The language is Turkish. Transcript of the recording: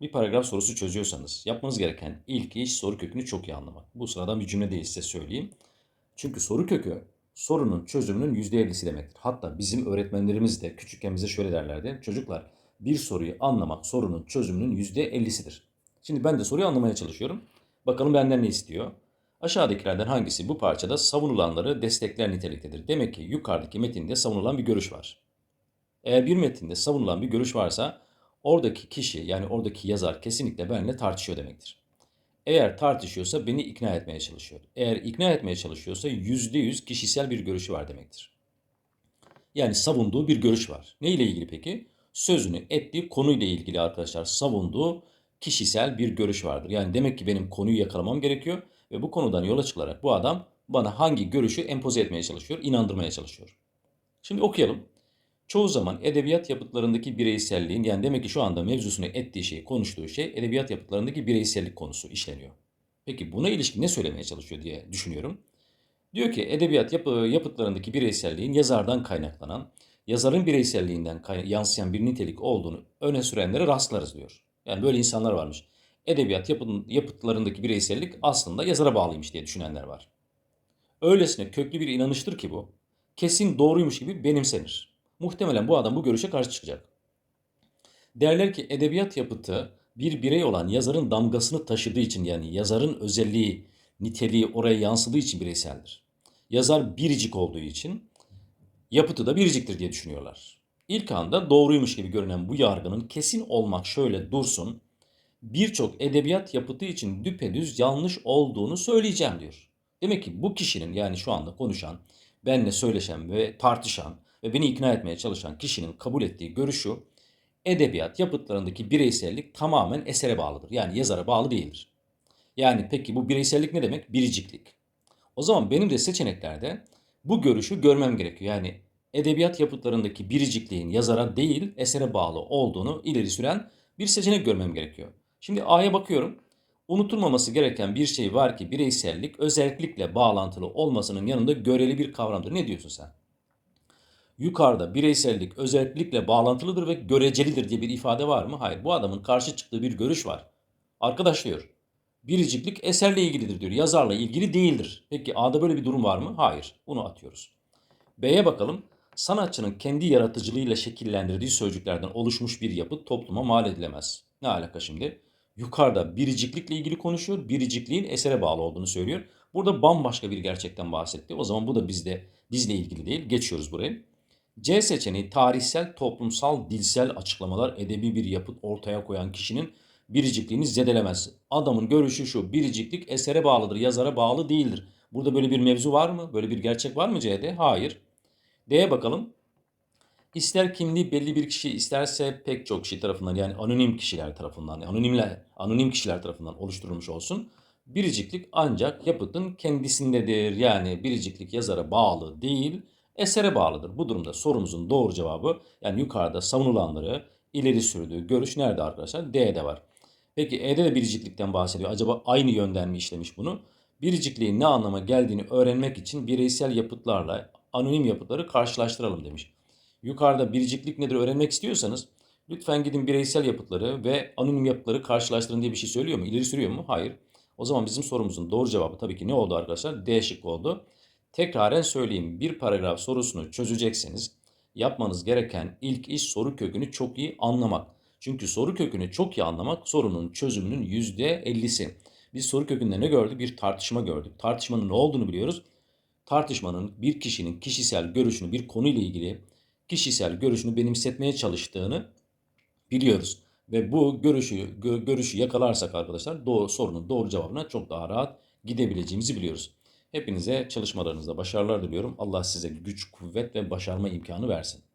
Bir paragraf sorusu çözüyorsanız yapmanız gereken ilk iş soru kökünü çok iyi anlamak. Bu sıradan bir cümle değil size söyleyeyim. Çünkü soru kökü sorunun çözümünün %50'si demektir. Hatta bizim öğretmenlerimiz de küçükken bize şöyle derlerdi. Çocuklar bir soruyu anlamak sorunun çözümünün %50'sidir. Şimdi ben de soruyu anlamaya çalışıyorum. Bakalım benden ne istiyor? Aşağıdakilerden hangisi bu parçada savunulanları destekler niteliktedir? Demek ki yukarıdaki metinde savunulan bir görüş var. Eğer bir metinde savunulan bir görüş varsa oradaki kişi yani oradaki yazar kesinlikle benimle tartışıyor demektir. Eğer tartışıyorsa beni ikna etmeye çalışıyor. Eğer ikna etmeye çalışıyorsa %100 kişisel bir görüşü var demektir. Yani savunduğu bir görüş var. Ne ile ilgili peki? Sözünü ettiği konuyla ilgili arkadaşlar savunduğu kişisel bir görüş vardır. Yani demek ki benim konuyu yakalamam gerekiyor ve bu konudan yola çıkarak bu adam bana hangi görüşü empoze etmeye çalışıyor, inandırmaya çalışıyor. Şimdi okuyalım. Çoğu zaman edebiyat yapıtlarındaki bireyselliğin yani demek ki şu anda mevzusunu ettiği şey, konuştuğu şey edebiyat yapıtlarındaki bireysellik konusu işleniyor. Peki buna ilişkin ne söylemeye çalışıyor diye düşünüyorum. Diyor ki edebiyat yapı, yapıtlarındaki bireyselliğin yazardan kaynaklanan, yazarın bireyselliğinden yansıyan bir nitelik olduğunu öne sürenlere rastlarız diyor. Yani böyle insanlar varmış. Edebiyat yapı- yapıtlarındaki bireysellik aslında yazara bağlıymış diye düşünenler var. Öylesine köklü bir inanıştır ki bu. Kesin doğruymuş gibi benimsenir. Muhtemelen bu adam bu görüşe karşı çıkacak. Derler ki edebiyat yapıtı bir birey olan yazarın damgasını taşıdığı için yani yazarın özelliği, niteliği oraya yansıdığı için bireyseldir. Yazar biricik olduğu için yapıtı da biriciktir diye düşünüyorlar. İlk anda doğruymuş gibi görünen bu yargının kesin olmak şöyle dursun, birçok edebiyat yapıtı için düpedüz yanlış olduğunu söyleyeceğim diyor. Demek ki bu kişinin yani şu anda konuşan, benle söyleşen ve tartışan ve beni ikna etmeye çalışan kişinin kabul ettiği görüşü edebiyat yapıtlarındaki bireysellik tamamen esere bağlıdır. Yani yazara bağlı değildir. Yani peki bu bireysellik ne demek? Biriciklik. O zaman benim de seçeneklerde bu görüşü görmem gerekiyor. Yani edebiyat yapıtlarındaki biricikliğin yazara değil esere bağlı olduğunu ileri süren bir seçenek görmem gerekiyor. Şimdi A'ya bakıyorum. Unutulmaması gereken bir şey var ki bireysellik özellikle bağlantılı olmasının yanında göreli bir kavramdır. Ne diyorsun sen? Yukarıda bireysellik özellikle bağlantılıdır ve görecelidir diye bir ifade var mı? Hayır. Bu adamın karşı çıktığı bir görüş var. Arkadaş diyor. Biriciklik eserle ilgilidir diyor. Yazarla ilgili değildir. Peki A'da böyle bir durum var mı? Hayır. Bunu atıyoruz. B'ye bakalım. Sanatçının kendi yaratıcılığıyla şekillendirdiği sözcüklerden oluşmuş bir yapıt topluma mal edilemez. Ne alaka şimdi? Yukarıda biriciklikle ilgili konuşuyor. Biricikliğin esere bağlı olduğunu söylüyor. Burada bambaşka bir gerçekten bahsetti. O zaman bu da bizde bizle ilgili değil. Geçiyoruz buraya. C seçeneği tarihsel, toplumsal, dilsel açıklamalar edebi bir yapıt ortaya koyan kişinin biricikliğini zedelemez. Adamın görüşü şu, biriciklik esere bağlıdır, yazara bağlı değildir. Burada böyle bir mevzu var mı? Böyle bir gerçek var mı C'de? Hayır. D'ye bakalım. İster kimliği belli bir kişi isterse pek çok kişi tarafından yani anonim kişiler tarafından, anonimler, anonim kişiler tarafından oluşturulmuş olsun. Biriciklik ancak yapıtın kendisindedir. Yani biriciklik yazara bağlı değil, esere bağlıdır. Bu durumda sorumuzun doğru cevabı yani yukarıda savunulanları ileri sürdüğü görüş nerede arkadaşlar? D'de var. Peki E'de de biriciklikten bahsediyor. Acaba aynı yönden mi işlemiş bunu? Biricikliğin ne anlama geldiğini öğrenmek için bireysel yapıtlarla anonim yapıtları karşılaştıralım demiş. Yukarıda biriciklik nedir öğrenmek istiyorsanız lütfen gidin bireysel yapıtları ve anonim yapıtları karşılaştırın diye bir şey söylüyor mu? İleri sürüyor mu? Hayır. O zaman bizim sorumuzun doğru cevabı tabii ki ne oldu arkadaşlar? D şıkkı oldu. Tekraren söyleyeyim. Bir paragraf sorusunu çözecekseniz yapmanız gereken ilk iş soru kökünü çok iyi anlamak. Çünkü soru kökünü çok iyi anlamak sorunun çözümünün %50'si. Biz soru kökünde ne gördük? Bir tartışma gördük. Tartışmanın ne olduğunu biliyoruz. Tartışmanın bir kişinin kişisel görüşünü bir konuyla ilgili kişisel görüşünü benimsetmeye çalıştığını biliyoruz. Ve bu görüşü gö- görüşü yakalarsak arkadaşlar doğru, sorunun doğru cevabına çok daha rahat gidebileceğimizi biliyoruz. Hepinize çalışmalarınızda başarılar diliyorum. Allah size güç, kuvvet ve başarma imkanı versin.